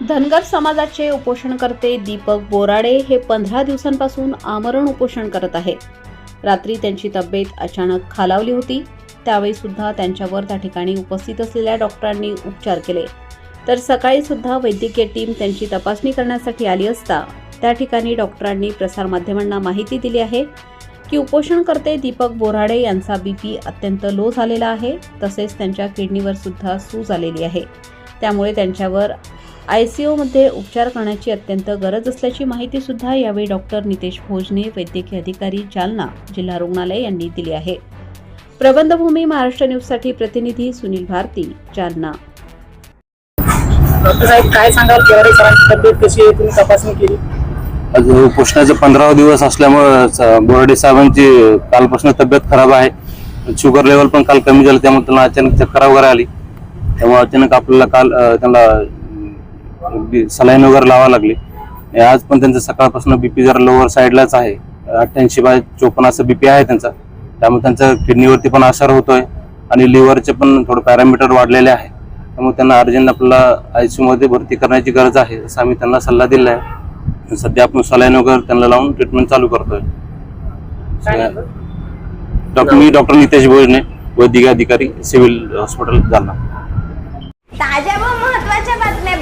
धनगर समाजाचे उपोषणकर्ते दीपक बोराडे हे पंधरा दिवसांपासून आमरण उपोषण करत आहे रात्री त्यांची तब्येत अचानक खालावली होती. त्यावेळी सुद्धा त्यांच्यावर त्या ठिकाणी उपस्थित असलेल्या डॉक्टरांनी उपचार केले. तर सकाळी सुद्धा वैद्यकीय टीम त्यांची तपासणी करण्यासाठी आली असता त्या ठिकाणी डॉक्टरांनी प्रसारमाध्यमांना माहिती दिली आहे की उपोषणकर्ते दीपक बोराडे यांचा बीपी अत्यंत लो झालेला आहे तसेच त्यांच्या किडनीवर सुद्धा सूज आलेली आहे. त्यामुळे त्यांच्यावर आय सी मध्ये उपचार करण्याची अत्यंत गरज असल्याची माहिती सुद्धा यावेळी डॉक्टर नितेश भोजने वैद्यकीय अधिकारी जालना जिल्हा रुग्णालय यांनी दिली आहे. प्रबंधभूमी महाराष्ट्र न्यूजसाठी प्रतिनिधी सुनील भारती जालना. डॉक्टर साहेब काय सांगाल? केवढे सरांची तब्येत कशी आहे? तुम्ही तपासणी केली? आज उपोषणाचे पंधरावा दिवस असल्यामुळे स- बोर्डे साहेबांची कालपासून तब्येत खराब आहे. शुगर लेवल पण काल कमी झालं त्यामुळे त्यांना अचानक चक्कर वगैरे आली. त्यामुळे अचानक आपल्याला काल अं, त्यांना सलाईन वगैरे लावा लागली. आणि आज पण त्यांचं सकाळपासून बीपी जरा लोअर साईडलाच आहे. अठ्ठ्याऐंशी बाय चोपन्न असं बीपी आहे त्यांचा. त्यामुळे त्यांच्या किडनीवरती पण असर होतोय आणि लिव्हरचे पण थोडं पॅरामीटर वाढलेले आहे. त्यामुळे त्यांना अर्जंट आपल्याला आयसीयू मध्ये भरती करण्याची गरज आहे असं आम्ही त्यांना सल्ला दिला आहे. सध्या आपण सलाईन वगैरे त्यांना लावून ट्रीटमेंट चालू करतोय? डॉक्टर मी डॉक्टर नितेश भोजने वैद्यकीय अधिकारी सिव्हिल हॉस्पिटल जालना. ताज्या व बातम्या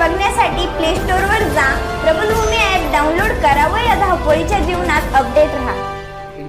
बघण्यासाठी प्ले स्टोअरवर जा. प्रबलभूमी ॲप डाउनलोड करा व